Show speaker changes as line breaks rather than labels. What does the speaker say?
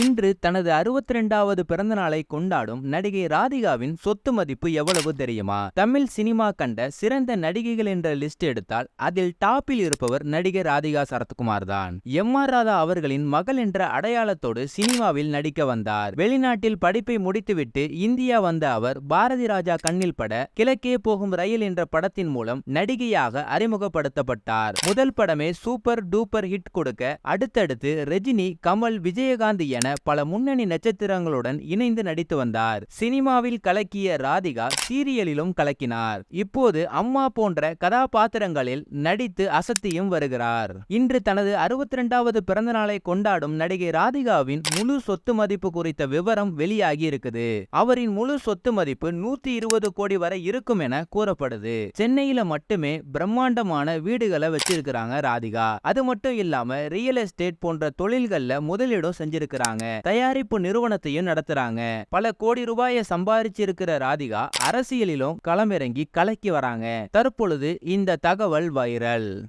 இன்று தனது அறுபத்தி ரெண்டாவது பிறந்த நாளை கொண்டாடும் நடிகை ராதிகாவின் சொத்து மதிப்பு எவ்வளவு தெரியுமா? தமிழ் சினிமா கண்ட சிறந்த நடிகைகள் என்ற லிஸ்ட் எடுத்தால் அதில் டாப்பில் இருப்பவர் நடிகை ராதிகா சரத்குமார் தான். எம் ஆர் ராதா அவர்களின் மகள் என்ற அடையாளத்தோடு சினிமாவில் நடிக்க வந்தார். வெளிநாட்டில் படிப்பை முடித்துவிட்டு இந்தியா வந்த அவர் பாரதி ராஜா கண்ணில் பட கிழக்கே போகும் ரயில் என்ற படத்தின் மூலம் நடிகையாக அறிமுகப்படுத்தப்பட்டார். முதல் படமே சூப்பர் டூப்பர் ஹிட் கொடுக்க அடுத்தடுத்து ரஜினி கமல் விஜயகாந்த் என பல முன்னணி நட்சத்திரங்களுடன் இணைந்து நடித்து வந்தார். சினிமாவில் கலக்கிய ராதிகா சீரியலிலும் கலக்கினார். இப்போது அம்மா போன்ற கதாபாத்திரங்களில் நடித்து அசத்தியும் வருகிறார். இன்று தனது அறுபத்தி ரெண்டாவது பிறந்த நாளை கொண்டாடும் நடிகை ராதிகாவின் முழு சொத்து மதிப்பு குறித்த விவரம் வெளியாகி இருக்குது. அவரின் முழு சொத்து மதிப்பு நூத்தி இருபது கோடி வரை இருக்கும் என கூறப்படுது. சென்னையில மட்டுமே பிரம்மாண்டமான வீடுகளை வச்சிருக்கிறாங்க ராதிகா. அது மட்டும் இல்லாம ரியல் எஸ்டேட் போன்ற தொழில்கள்ல முதலீடும் செஞ்சிருக்கிறாங்க. தயாரிப்பு நிறுவனத்தையும் நடத்துறாங்க. பல கோடி ரூபாயை சம்பாதிச்சிருக்கிற ராதிகா அரசியலிலும் களமிறங்கி கலக்கி வராங்க. தற்பொழுது இந்த தகவல் வைரல்.